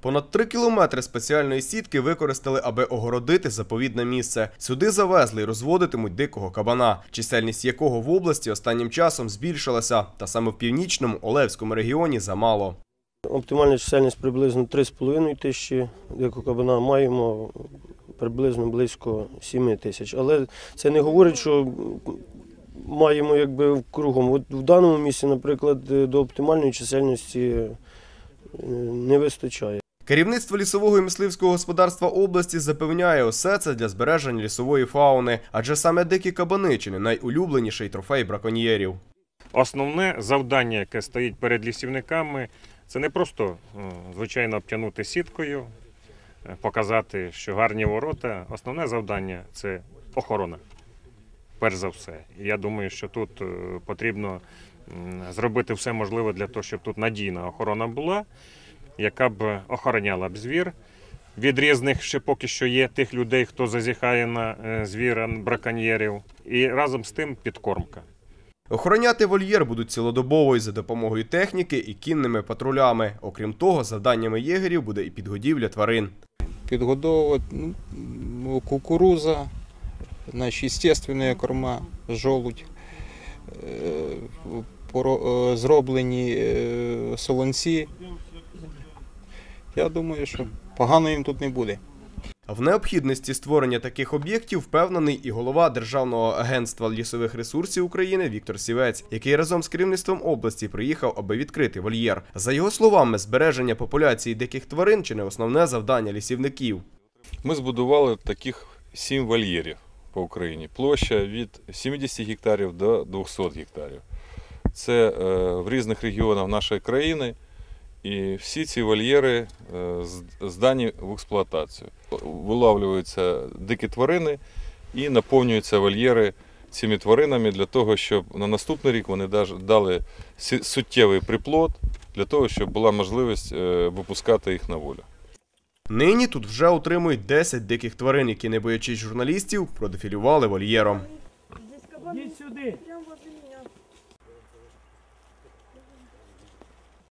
Понад три кілометри спеціальної сітки використали, аби огородити заповідне місце. Сюди завезли і розводитимуть дикого кабана, чисельність якого в області останнім часом збільшилася, та саме в північному Олевському регіоні замало. Оптимальна чисельність приблизно 3,5 тисячі дикого кабана. Маємо приблизно близько 7 тисяч. Але це не говорить, що маємо якби кругом. От в даному місці, наприклад, до оптимальної чисельності е, не вистачає. Керівництво лісового і мисливського господарства області запевняє, усе це для збереження лісової фауни, адже саме дикі кабани чи не найулюбленіший трофей браконьєрів. Основне завдання, яке стоїть перед лісівниками, це не просто звичайно обтягнути сіткою, е, показати, що гарні ворота. Основне завдання це охорона. Перш за все. Я думаю, що тут е, потрібно зробити все можливе для того, щоб тут надійна охорона була, яка б охороняла б звір. Від різних ще поки що є тих людей, хто зазіхає на е, звіра, браконьєрів, і разом з тим підкормка. Охороняти вольєр будуть цілодобово і за допомогою техніки і кінними патрулями. Окрім того, завданнями єгерів буде і підгодівля тварин. підгодовувати ну, кукуруза, значить, естественна корма, жолудь, е, е, зроблені солонці. Я думаю, що погано їм тут не буде. В необхідності створення таких об'єктів впевнений і голова Державного агентства лісових ресурсів України Віктор Сівець, який разом з керівництвом області приїхав, аби відкрити вольєр. За його словами, збереження популяції диких тварин чи не основне завдання лісівників. Ми збудували таких сім вольєрів по Україні. Площа від 70 гектарів до 200 гектарів. Це е, в різних регіонах нашої країни. І всі ці вольєри е, здані в експлуатацію. Вилавлюються дикі тварини і наповнюються вольєри цими тваринами для того, щоб на наступний рік вони дали суттєвий приплод для того, щоб була можливість е, випускати їх на волю. Нині тут вже отримують 10 диких тварин, які, не боячись журналістів, продефілювали вольєром. Йдіть сюди.